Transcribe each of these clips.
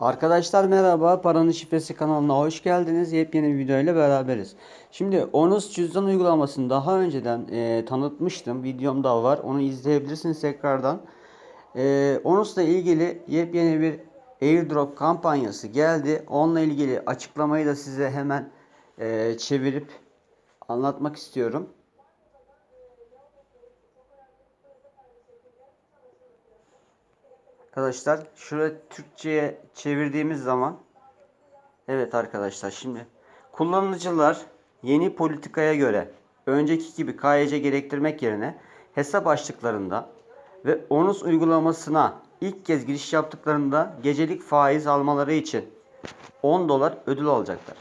Arkadaşlar merhaba. Paranın Şifresi kanalına hoş geldiniz. Yepyeni bir video ile beraberiz. Şimdi Onus cüzdan uygulamasını daha önceden e, tanıtmıştım. Videom da var. Onu izleyebilirsiniz tekrardan. E, Onus'la ilgili yepyeni bir airdrop kampanyası geldi. Onunla ilgili açıklamayı da size hemen e, çevirip anlatmak istiyorum. Arkadaşlar şuraya Türkçe'ye çevirdiğimiz zaman Evet arkadaşlar şimdi kullanıcılar yeni politikaya göre önceki gibi KYC gerektirmek yerine hesap açtıklarında ve ONUS uygulamasına ilk kez giriş yaptıklarında gecelik faiz almaları için 10 dolar ödül alacaklar.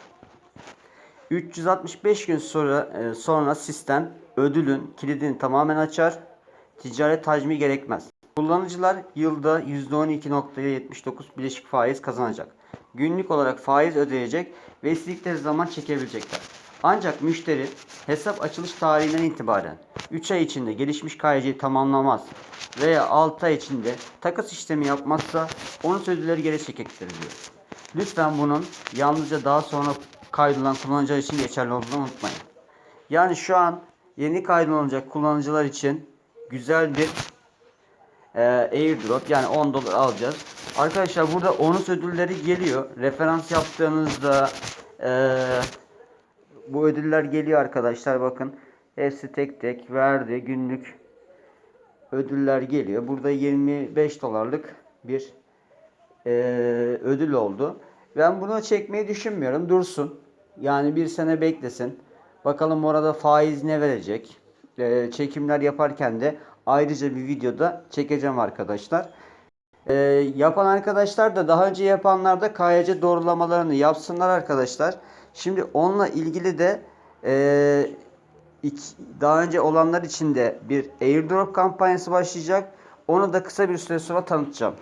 365 gün sonra e, sonra sistem ödülün kilidini tamamen açar. Ticaret hacmi gerekmez. Kullanıcılar yılda %12.79 bileşik faiz kazanacak. Günlük olarak faiz ödeyecek ve istedikleri zaman çekebilecekler. Ancak müşteri hesap açılış tarihinden itibaren 3 ay içinde gelişmiş KYC'yi tamamlamaz veya 6 ay içinde takas işlemi yapmazsa onun ödülleri geri çekecektir diyor. Lütfen bunun yalnızca daha sonra kaydolan kullanıcılar için geçerli olduğunu unutmayın. Yani şu an yeni kaydolacak kullanıcılar için güzel bir e, airdrop yani 10 dolar alacağız. Arkadaşlar burada onus ödülleri geliyor. Referans yaptığınızda e, bu ödüller geliyor arkadaşlar bakın. Hepsi tek tek verdi günlük ödüller geliyor. Burada 25 dolarlık bir e, ödül oldu. Ben bunu çekmeyi düşünmüyorum. Dursun. Yani bir sene beklesin. Bakalım orada faiz ne verecek. E, çekimler yaparken de ayrıca bir videoda çekeceğim arkadaşlar. E, yapan arkadaşlar da daha önce yapanlar da KYC doğrulamalarını yapsınlar arkadaşlar. Şimdi onunla ilgili de e, iki, daha önce olanlar için de bir airdrop kampanyası başlayacak. Onu da kısa bir süre sonra tanıtacağım.